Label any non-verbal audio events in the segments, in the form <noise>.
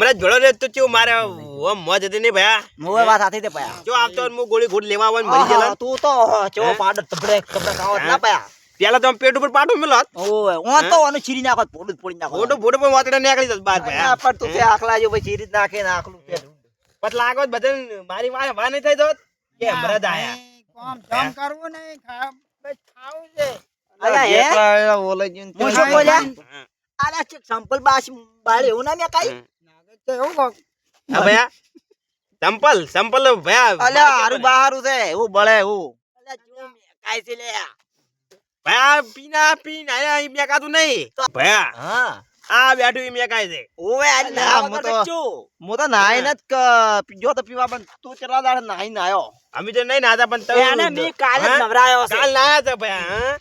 હમણાં જોડો રે તો ચેવું મારે ઓમ મોજ હતી ને ભયા? મોએ વાત હાથી તે પયા જો આવતો હું ગોળી ઘૂંટ લેવા આવન મરી ગયેલા તું તો ચો પાડ તબડે તબડે કાવ ના પયા. પેલા તો પેટ ઉપર પાટું મેલો. ઓય ઓન તો આનું ચીરી નાખો પોડું પોડી નાખો. ઓડો ફોટો પણ વાતડે નીકળી જત બાર ભયા. પણ તું તે આખલા જો પછી ચીરી નાખે ને આખલું પેટ. પત લાગો બધા મારી વાય વા નહીં થઈ જત કે હમણાં જ આયા. કોમ જોમ કરવું નહીં ખા- બસ ખાવું છે. અલ્યા હે? હું શું બોલ્યા? આલા ચેક સંપલ બાસ બાળ એવું ના મેં કાઈ. હા ભયા સંપલ સંપલ ભયા અલ્યા હારું બહારું છે એવું બળે એવું મેં કાઈ છે લે ભયા પીના પીન આયા અહીં મેકાતું નહીં. ભયા હા. આ બેઠું ઈ મેકાય છે. ઓવે આજ ના હું મત તો- ચો તો નાઈ ન પીજો તો પીવા પણ તું કેટલા દાડે નાઈ નાયો અમે તો નહીં નાતા પણ મી કાલે નવરાયો કાલ નાયા હતા ભયા હા?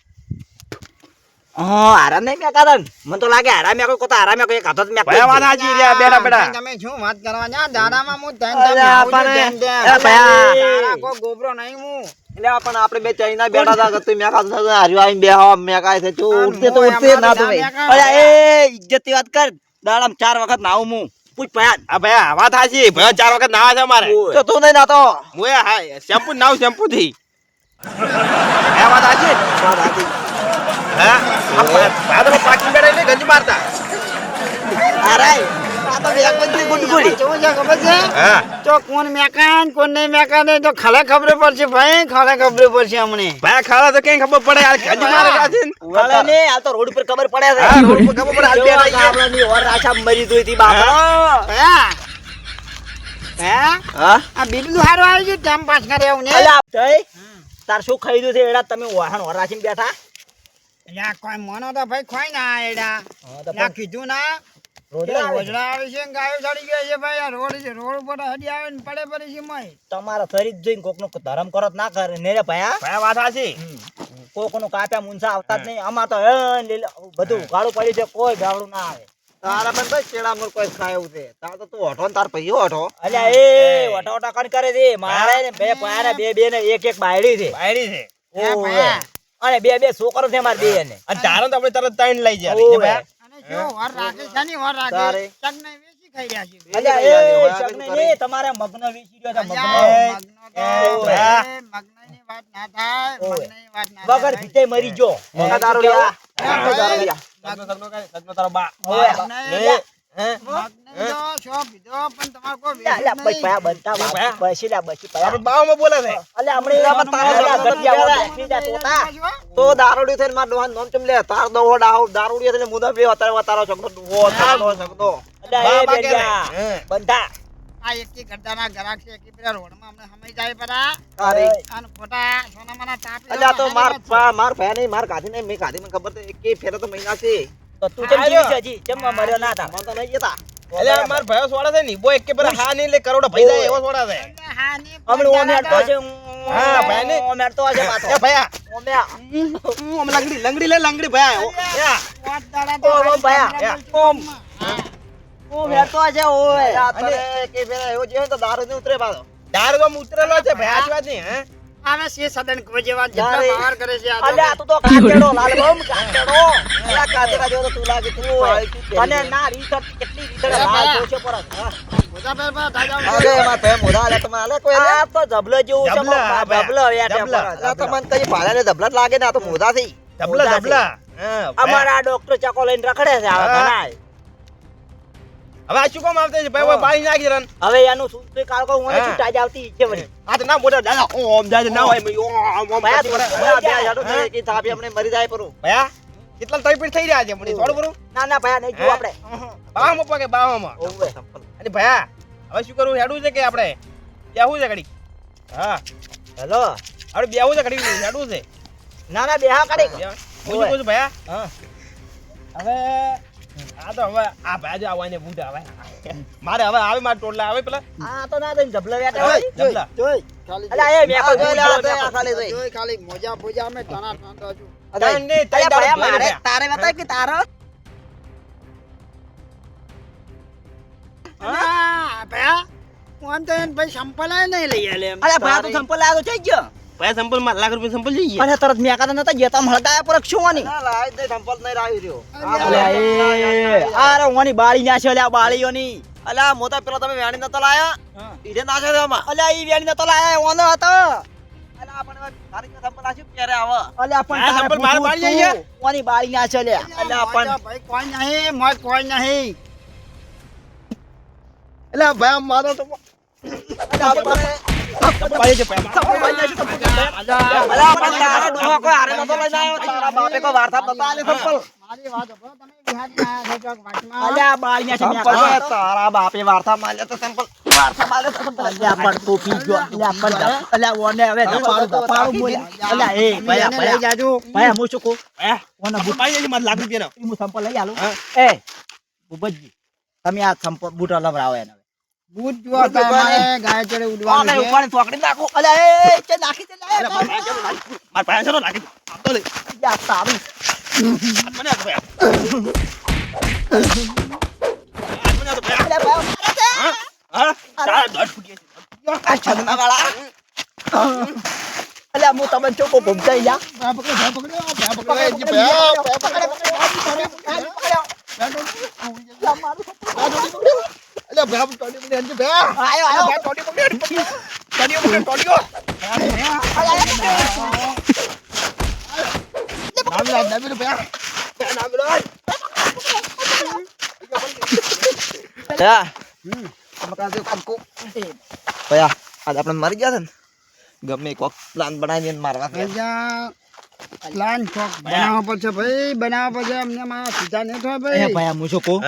હા આરામ નહીં મેં મને તો લાગે આરામ મેં કોઈ કોતા મેં કોઈ કાતો જ મેં ભયા રહ્યા તમે શું વાત કરવા જા? દાડામાં હું ધ્યાન અરે ધ્યાન આવું છું, આપણને- ધ્યાન એ ધ્યાન. ભયા. દાડા ગોબરો નહીં હું. એટલે પણ આપણે બે ચાઈના બેઠા હતા કે તું મેં ખાધું હતું હાર્યું બે હવા મેં કાય છે તું આ તો મોય ના તો અમારી ભાઈ દાદા અલ્યા એ ઇજ્જત વાત કર. દાડામ ચાર વખત નાવું હું. પૂછ પયાન હા ભયા વાત હાજી ભયા ચાર વખત નાવા છે મારે તો તું નહીં નાતો. હું હા શેમ્પુ નાવ શેમ્પુ થી <laughs> વાત હાજી આ નહીં મેકાન એ તો ખલે ખબર પડશે ભાઈ ખલે ખબર પડશે હમણે ભયા ખાવા તો કઈ ખબર પડે? યાર ગંજી મારે છે? વાળા ને આ તો રોડ પર ખબર પડે રોડ પર ખબર મરી જોઈ બાપા. આ બીજું સારું આવ્યું છે ટાઈમ પાસ કરે એવું ને? તાર શું ખાઈ છે? એડા તમે વાહન ઓર બેઠા? લ્યા, કોઈ મોનો તો ભાઈ ખોઈ ના એડા હા, લ્યા, કીધું ના રોડલા આવે છે. રોજડા આવે છે ને ગાયો ચડી ગયા છે ભાઈ આ રોડ છે રોડ ઉપર હજી આવે ને પડે પડે છે મય. તમારા શરીર જોઈને કોકનો ધરમ કરો ના કરે. ને રે ભયા ભયા વાત સાચી? કોકનું કાપ્યા મુંસા આવતા જ નહીં. અમાર તો હે લીલા બધું ગાળું પડ્યું છે કોઈ ગાળું ના આવે. તારા પણ ભાઈ મોર કોઈ ખાય છે. તાર તો તું હઠો ને તાર પૈયો હઠો અલ્યા એ વટા વટા કણ કરે છે? મારે બે પાયા બે બે ને એક એક બાયડી છે. બાયડી છે. ભયા અને બે બે છોકરો છે મારે બે ને અને તારો તો આપણે તરત ત્રણ લઈ જાય. અને શું વર રાખે છે ને વર રાખે. તારે. વેચી ખાઈ રહ્યા છે. અલ્યા એ વાત. તમારે મગ્ન વેચી રહ્યો મગ્ન. મગનો ના થાય ઓવે. મગનની વાત ના વગર ભીતે મરી જો. મગા દારૂ લ્યા. મગા દારૂ લ્યા. સગનો સગનો કરે, સગનો તારો બા તો. તો દારૂડી થઈને માર ડોહાન નોમ ચમ લે? તાર દોહો ડાહો દારૂડી થઈને મુદા બે વતારે વતારો છકડો ડોહો તારો છકડો અલ્યા, એ બા, બા કે બેરિયા. હે. બંધા. આ એકી ગરદાના ગરાક છે એકી પેલા રોડમાં અમને સમય જાય પરા. તારે અને ખોટા સોનામાના તાપી અલ્યા તો માર માર ભયા નહીં માર ગાધી નહીં મેં ગાધી મને ખબર છે કે ફેરે તો મહિના છે. તો તું કેમ જીવી છે હજી? કેમ મર્યો ના તાર? મને તો નહીં જતા. અલ્યા માર ભાઈઓ સોડા છે ને બોય એક કે પેલા હા નહીં લે કરોડો ભાઈ જાય એવો સોડા છે. એટલે હા ની હમણાં ઓમ હેડતો હશે, હા, ભાઈ ને. ઓમ હેડતો હશે પાછો. એ ભયા. ઓમ્યા. હું લંગડી લંગડી લે લંગડી ભયા ઓ, ઓમ, ઓમ, ઓય. અલ્યા કે ફેરે એવો જે તો દારૂ ઉતરે પાછો. દારૂ ઉતરેલો છે ભયા આજ વાત નહીં હે? આવે છે સદન જેવા જેટલા તારે. કરે છે અલ્યા, તું તો કાચેડો, લાલબમ, કાચેડો. અલ્યા કાતરા જેવો તું લાગે તું તને ના રીતર કેટલી લાલ જોશે પર અરે એમાં તે તમે કોઈ આ તો જબલો જેવું છે, જબલા, પણ ભયા. જબલો યાર જબલા. પરત. અલ્યા તમને કઈ ભાડાને ધબલા લાગે ને આ તો મોઢા થી ધબલા મોટા છે. ધબલા હા, ભયા. અમારા ડોક્ટર ચકો લઈને રખડે છે. હવે આ શું કામ આવતે છે? ભાઈ પાણી નાખી રન હવે એનું શું તે કાળકો હું. છૂટા જાવતી ઈચ્છે વળી. આ તો ના મોટા દાદા ઓમ જાય ના હોય ઓમ ઓમ ભાઈ બે. જાડો થઈ કે થાપી આપણે મરી જાય પરો. ભાઈ કેટલા તૈપીટ થઈ રહ્યા છે મને થોડું બરું ના ના ભાઈ નહીં જો આપણે. બાવામાં પગે બાવામાં. ઓવે. અને ભાઈ હવે શું કરવું હેડવું છે કે આપણે? બેહું છે ઘડી હા. હેલો. આપણે બેહું છે ઘડી હેડું છે. ના ના બેહા કાઢી હું શું કહું છું ભાઈ હા. હવે આ તો હવે આ ભાઈ આવવાને બૂટ આવે મારે હવે આવે મારા ટોળલા આવે પેલા. આ તો ના થઈને જબલા વેટા હોય. જબલા જોઈ ખાલી અલા એ મેં આ ખાલી જોઈ. જોઈ. ખાલી મોજા ભોજા અમે ટણા ટણા છું તાન તઈ જોઈને મારે તારે બતાય કે તારો? હા ભયા કોણ તો એને ભાઈ સંપલાય નહીં લઈ આલે અરે ભયા તો સંપલાય તો થઈ ગયો. ભયા સંપલમાં લાખ રૂપિયા સંપલ જઈએ અરે તરત મેં કાતા નતા તમે હળગાયા પર શું ના લાય દે સંપલ નહીં રાહી રહ્યો. અલ્યા, અલ્યા એ અરે ઓની બાળી ના છે અલ્યા બાળીઓની. અલ્યા મોટા પેલા તમે વેણી નતા લાયા. ઈડે નાખ્યો છે આમાં. અલ્યા ઈ વેણી નતા લાયા ઓનો હતો. અલ્યા આપણે હવે તારી સંપલ આશી ક્યારે આવે? અલ્યા પણ સંપલ માર બાળી જઈએ. ઓની બાળી ના છે લ્યા અલ્યા પણ ભાઈ કોઈ નહીં મોય કોઈ નહીં. એટલે ભાઈ મારો તો તારા ડોહા કોઈ હારે નતો લઈને આવ્યો તારા બાપે કોઈ વાર્તા નતો આલી સંપલ મારી વાત સાંભળો, તમે બિહારના આયા છો ચોક વાટમાં. અલ્યા બાળી ના છે સંપલ ન્યા. ભાઈ, તારા બાપે વાર્તા માલ્યા તો સંપલ વાર્તા માલ્યા તો સંપલ અલ્યા પણ ટોપી જો અલ્યા પણ ધપ- અલ્યા ઓને હવે ધપાડું ધપાડું બોલ અલ્યા એ તમે ભયા એને લઈ ભયા જાજો. ભયા હું શું કહું ભયા, ઓને બૂટ પાડી જાય છે મારે લાખ રૂપિયાનો. હું સંપલ લઈ આલું હા. એ ભૂપતજી તમે આ સંપલ બૂટ લવરાવો એને હવે. બૂટ જુઓ તો અમારે ગાય ચડે ઉડવાનું ઓને છે. ઉપાડીને ચોકડી નાખો અલ્યા એ એ, તે નાખી દે લે, એટલે મારે ભાઈ ચાલો લાખ. મારે ભાઈ ચાલો લાખી દો. આમ તો લે. યા તારું હાથ મને આપો ભયા. હાથ મને આપો ભયા. અલ્યા ભયા મારે છે. હા? હા? તારા દોઢ ફૂટી છે. આ છગના વાળા અલ્યા હું તમને ચોખ્ખો ભમતાઈ જા ભયા પકડો, ભયા પકડો, ભયા પકડો, પકડ, એ પકડ, જે ભયા, પકડ, ભયા પકડ, પકડો. પકડ, પકડ, યા મારું અલ્યા ભયા ટોડી પકડી, અંજી ભયા. આયો આયો ભયા ટોડી પકડી, ટોડીઓ પકડી, ટોડીઓ. નામ લે, નામ લે. ભયા, નામ લે. ભયા તમે કાં છે કંકુ ભયા આજ આપણે મરી ગયા છે ને ગમે કોક પ્લાન બનાવીને મારવા ગયા પ્લાન ચોક બનાવવા પડશે ભાઈ બનાવવા પડશે. અમને મારા સીધા નહીં થાય ભાઈ. ભાઈ હું શું કહું?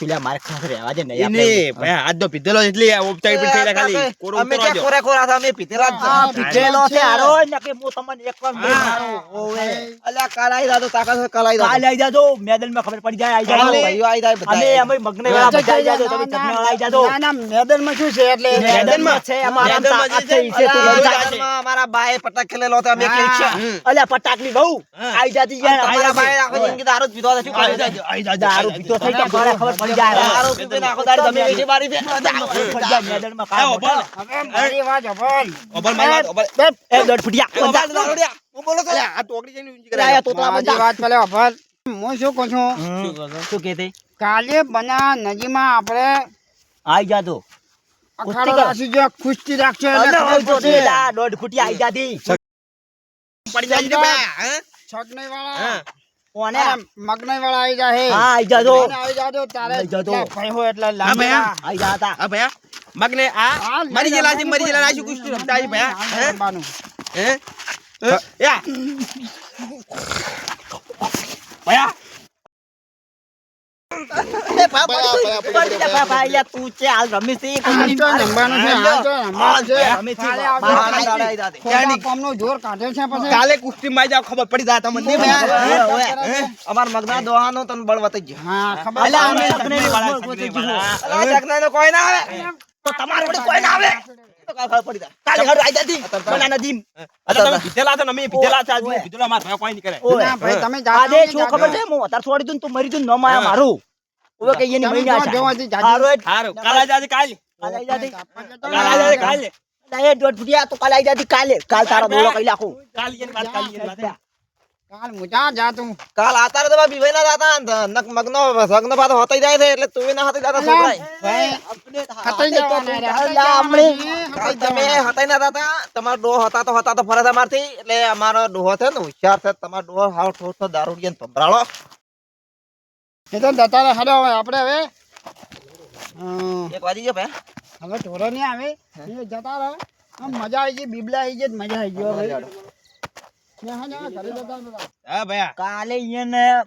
પેલા મારે ખાસ રહેવા દે નહીં નહીં, ભયા, હાથ તો પીધેલો એટલે આ ઉપચારી પીઠ ખાલી. કોરો અમે કે કોરા કોરા હતા અમે પીધેલા જ પીધેલો છે આરો ને કે હું તમને એક વાર મારું ઓવે. અલ્યા કાલાઈ દાદો તાકા છે કાલાઈ દાદો કાલે આવી જાજો મેદાનમાં ખબર પડી જાય આઈ કાલે જાજો ભાઈઓ આઈ જાય બધા અમે અમે મગને વેળા બધા આવી જાજો તમે તમને આઈ જાજો. ના ના મેદાનમાં શું છે? એટલે મેદાનમાં છે અમારા તાકાત છે લઈ અમારા બાએ પટાક ખેલેલો હતો અમે કે છે અલ્યા અલ્યા પટાકની બહુ. આઈ જાતી જાય અમારા ભાઈ આખો જિંદગી દારૂ પીતો હતો શું કરી જાય આઈ જાજો, દારૂ પીતો થઈ જાય ઘરે ખબર પડી જાય. દારૂ પીતો નાખો દારૂ તમે વેચી મારી પડી જાય મેદાનમાં આવો, કામ ઓબલ હવે મારી વાત ઓબલ મારી વાત, ઓબલ. એ દોઢ ફૂટિયા. ઓબાલ દારૂડિયા. હું બોલો તો આ ટોકડી જઈને ઊંચી કરે કરાવી. તોતલા મારી વાત પેલા ઓબલ હું શું કહું છું? શું કે તે? કાલે બના નજીમાં આપણે આઈ જો કુસ્તી રાખશો જો. તે દોઢ ફૂટિયા આવી જાતી. પડી જાય હે? છગનઈ વાળા હા. કોને અને મગનઈ વાળા આવી જાય હા આવી જાજો અને આવી જાજો તારે આવી જાજો. જેટલા ભાઈ હો એટલા હા, ભયા. લાંબા. આવી જાતા હા, ભયા. મગને આ હા, મરી જેલા છે, મરી જેલા રાજુ કુસ્તી રમતા છે ભયા? હે? હે? હે? યા. ભયા. એ જા, યાર, તું છે હાલ છે, જોર કાઢે પછી. કાલે કુસ્તી માં જાવ ખબર પડી જાય તમને. ઓવે. હે? અમાર મગના દોહાનો તને બળ વધી ગયો. હા ખબર અમે સગને વાળા, ઉંમર પહોંચી સગને વાળા. ગયું. અલ્યા જગનાનો કોઈ ના આવે. તો તમારે કોઈ ના આવે. તો કાલ ખબર પડી જાય. કાલે ઘર આવી જાતી કોના નદીમ અચ્છા, તમે છો ને અમે પીધેલા છે, આજ. પીધેલા મારા છોડી દઉં તું મરી દઉં નો ન માયા મારું. ઓવે કે એની મહિના જો છે. જોવાથી જાજો. હારું એ હારું, કાલે આજે આજે કાલે. કાલે આવી કાલે આજે આજે કાલે. એ દોઢ ફૂટિયા તો કાલે આવી કાલે. કાલ તારો દોડો કઈ નાખું. કાલે એની વાત, કાલે એની વાત. કાલ હું જ્યાં જાતું. કાલ આતારે તો બી ના જાતા નક મગનો સગનો પાછો હોતાઈ જાય છે એટલે તું ના હોતાઈ જાતા છોકરાય. ભાઈ, હતાઈ જવાના રે, હતાઈ અલા, જવાના હમણે- છે, કાલ હતાઈ તમે જવાના. ના જાતા તમારો ડોહ હતા તો હતા તો ફરે છે મારથી એટલે અમારો ડોહો છે ને હોશિયાર છે. તમારો ડોહો હાવ ઠોઠ દારૂડિયાને ભભરાળો. તો જતા રહે, હવે આપણે હવે એક વાજી ગયો ભાઈ. હવે ઢોરો નહીં આવે. એ જતા રહે. આમ મજા આવી ગઈ બીબલા આવી ગઈ મજા આવી જા, જા. હા ભયા. કાલે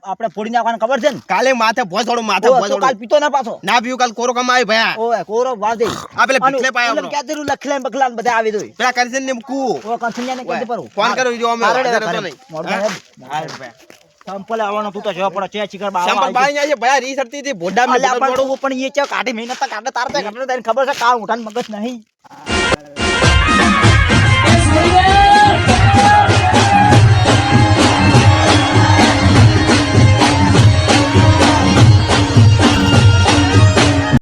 આપણે ફોડી નાખવાનું ખબર છે ને? કાલે માથે ભોજ થોડું માથે ભોજ કાલ પીતો ના પાછો. ના પીવું કાલ કોરો કમ આવી ભયા કોરો વાળ દે આ પેલા ભીખલે પાયા. ક્યાં લખલે બખલા બધા આવી દોય પેલા કરશન ને મૂકવું. ઓવે કંસન્યા ને પરું ફોન જો અમે હારે. હા? સંપલે આવવાનો તું તો જવા પડે છે ચીકર બાવા સંપલ બાઈ છે ભયા રી સરતી હતી ભોડા મે પણ જોડું. પણ એ છે કાઢી મહેનત તક કાઢે તાર તો કાઢે તને ખબર છે કાળ ઉઠાન મગજ નહીં